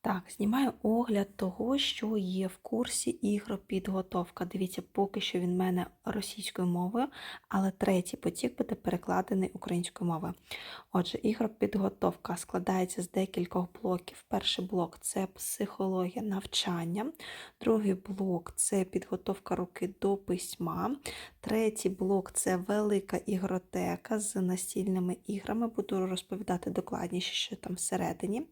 Так, знімаю огляд того, що є в курсі ігропідготовка. Дивіться, поки що він в мене російською мовою, але третій потік буде перекладений українською мовою. Отже, ігропідготовка складається з декількох блоків. Перший блок це психологія навчання, другий блок це підготовка руки до письма. Третій блок це велика ігротека з настільними іграми. Буду розповідати докладніше, що там всередині.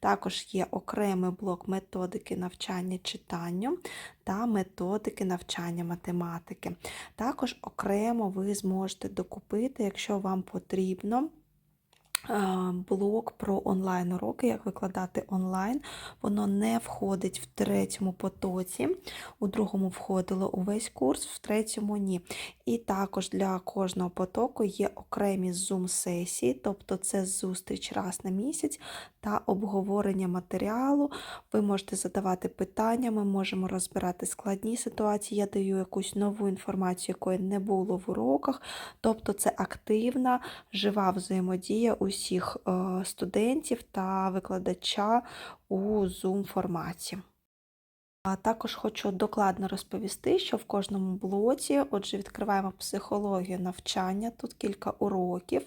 Також є окремий блок методики навчання читанню та методики навчання математики. Також окремо ви зможете докупити, якщо вам потрібно. Блок про онлайн-уроки, як викладати онлайн, воно не входить в третьому потоці, у другому входило увесь курс, в третьому ні. І також для кожного потоку є окремі Zoom-сесії, тобто це зустріч раз на місяць та обговорення матеріалу. Ви можете задавати питання, ми можемо розбирати складні ситуації. Я даю якусь нову інформацію, якої не було в уроках. Тобто це активна, жива взаємодія усіх е, студентів та викладача у Zoom форматі. А також хочу докладно розповісти, що в кожному блоці, отже, відкриваємо психологію навчання, тут кілька уроків,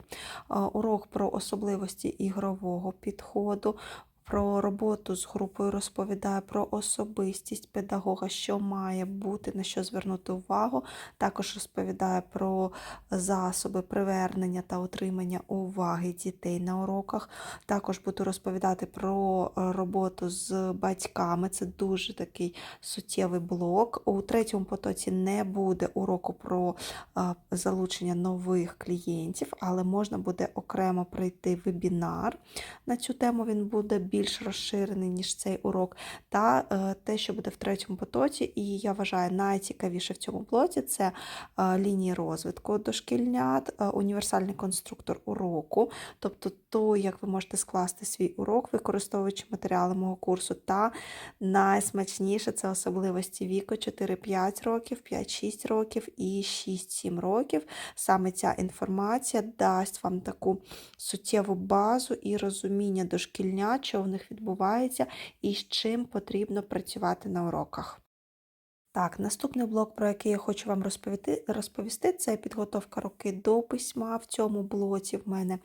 урок про особливості ігрового підходу. Про роботу з групою розповідаю про особистість педагога, що має бути, на що звернути увагу. Також розповідаю про засоби привернення та утримання уваги дітей на уроках. Також буду розповідати про роботу з батьками. Це дуже такий суттєвий блок. У третьому потоці не буде уроку про е, залучення нових клієнтів, але можна буде окремо пройти вебінар на цю тему. Він буде більш розширений, ніж цей урок. Та е, те, що буде в третьому потоці, і я вважаю найцікавіше в цьому блоці це е, лінії розвитку дошкільнят, е, універсальний конструктор уроку, тобто то, як ви можете скласти свій урок, використовуючи матеріали мого курсу. Та найсмачніше це особливості віку 4-5 років, 5-6 років і 6-7 років. Саме ця інформація дасть вам таку суттєву базу і розуміння дошкільнят, в них відбувається і з чим потрібно працювати на уроках. Так, наступний блок, про який я хочу вам розповісти, розповісти, це підготовка руки до письма. В цьому блоці в мене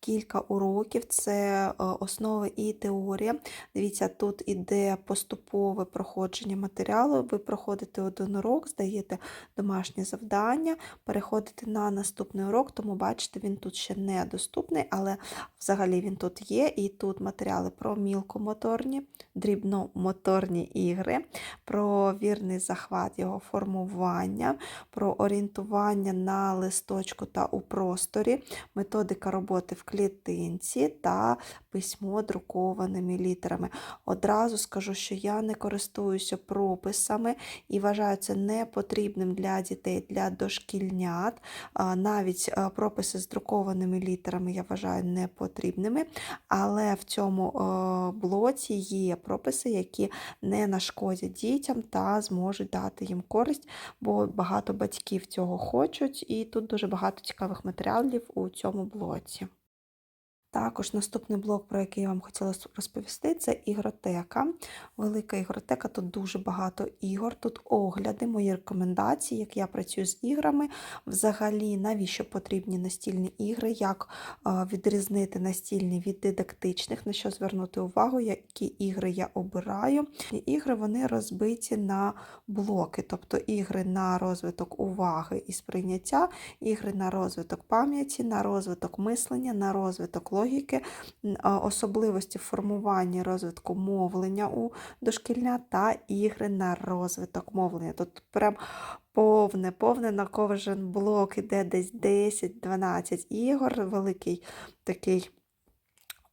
кілька уроків, це е, основи і теорія. Дивіться, тут іде поступове проходження матеріалу. Ви проходите один урок, здаєте домашнє завдання, переходите на наступний урок, тому бачите, він тут ще не доступний, але взагалі він тут є. І тут матеріали про мілкомоторні, дрібномоторні ігри, про вірний захват його формування, про орієнтування на листочку та у просторі, методика роботи в клітинці та письмо друкованими літерами. Одразу скажу, що я не користуюся прописами і вважаю це непотрібним для дітей, для дошкільнят. Навіть прописи з друкованими літерами я вважаю непотрібними, але в цьому блоці є прописи, які не нашкодять дітям та зможуть дати їм користь, бо багато батьків цього хочуть, і тут дуже багато цікавих матеріалів у цьому блоці. Також наступний блок, про який я вам хотіла розповісти, це ігротека. Велика ігротека, тут дуже багато ігор, тут огляди, мої рекомендації, як я працюю з іграми. Взагалі, навіщо потрібні настільні ігри, як відрізнити настільні від дидактичних, на що звернути увагу, які ігри я обираю. І ігри вони розбиті на блоки, тобто ігри на розвиток уваги і сприйняття, ігри на розвиток пам'яті, на розвиток мислення, на розвиток логіки, а, особливості формування розвитку мовлення у дошкільня та ігри на розвиток мовлення. Тут прям повне, повне на кожен блок іде десь 10-12 ігор, великий такий.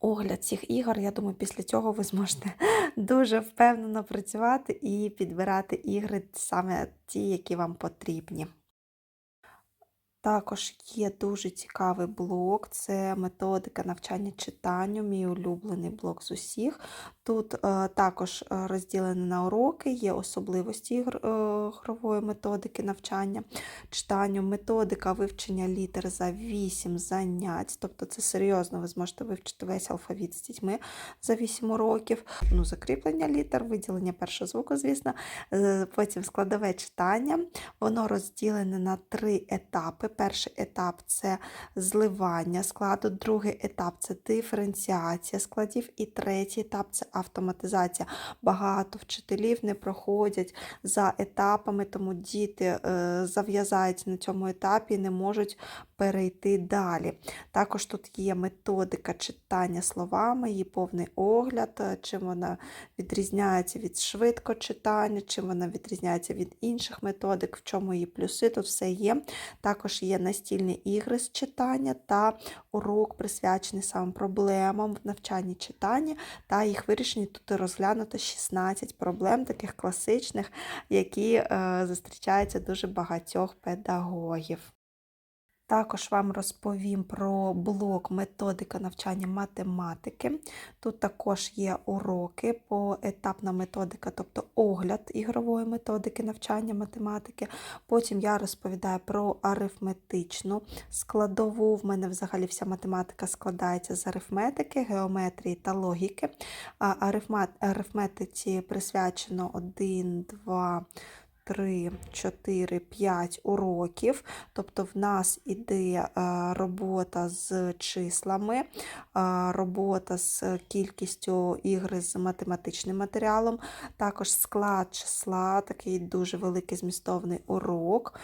Огляд цих ігор, я думаю, після цього ви зможете дуже впевнено працювати і підбирати ігри саме ті, які вам потрібні. Також є дуже цікавий блок, це методика навчання читанню, мій улюблений блок з усіх. Тут е, також е, розділені на уроки, є особливості е, ігрової методики навчання читанню, методика вивчення літер за 8 занять. Тобто це серйозно, ви зможете вивчити весь алфавіт з дітьми за 8 років. Ну, Закріплення літер, виділення першого звуку, звісно, е, потім складове читання. Воно розділене на три етапи. Перший етап це зливання складу, другий етап це диференціація складів, і третій етап це автоматизація. Багато вчителів не проходять за етапами, тому діти е, зав'язаються на цьому етапі і не можуть перейти далі. Також тут є методика читання словами, її повний огляд, е, чим вона відрізняється від швидкочитання, чим вона відрізняється від інших методик, в чому її плюси, тут все є. Також є настільні ігри з читання та урок присвячений саме проблемам в навчанні читання та їх вирішенні. Тут розглянуто 16 проблем, таких класичних, які е, зустрічаються дуже багатьох педагогів. Також вам розповім про блок методика навчання математики. Тут також є уроки, поетапна методика, тобто огляд ігрової методики навчання математики. Потім я розповідаю про арифметичну складову. В мене взагалі вся математика складається з арифметики, геометрії та логіки. А арифметиці присвячено 1, 2, 3, 4, 5 уроків. Тобто в нас іде е, робота з числами, е, робота з кількістю ігри з математичним матеріалом, також склад числа, такий дуже великий змістовний урок,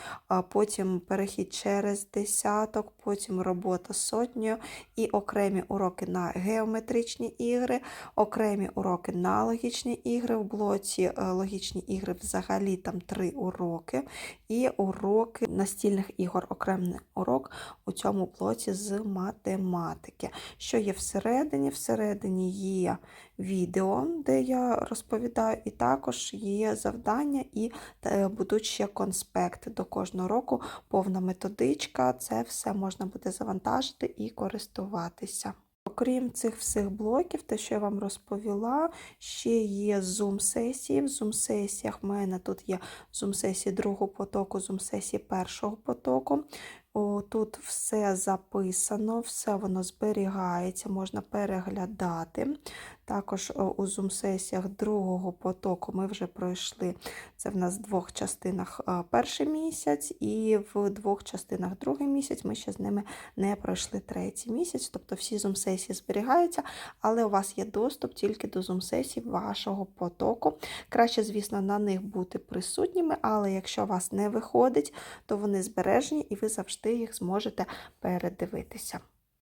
потім перехід через десяток, потім робота з сотнею і окремі уроки на геометричні ігри, окремі уроки на логічні ігри. В блоці е, логічні ігри взагалі там три уроки, і уроки настільних ігор, окремий урок у цьому блоці з математики. Що є всередині? Всередині є відео, де я розповідаю, і також є завдання і е, будуть ще конспекти до кожного року, повна методичка. Це все можна буде завантажити і користуватися. Окрім цих всіх блоків, те, що я вам розповіла, ще є зум-сесії. В зум-сесіях в мене тут є зум-сесії другого потоку, зум-сесії першого потоку. Тут все записано, все воно зберігається, можна переглядати. Також у зум-сесіях другого потоку ми вже пройшли це в нас в двох частинах перший місяць, і в двох частинах другий місяць ми ще з ними не пройшли третій місяць. Тобто всі зум-сесії зберігаються, але у вас є доступ тільки до зум-сесій вашого потоку. Краще, звісно, на них бути присутніми, але якщо у вас не виходить, то вони збережені і ви завжди їх зможете передивитися.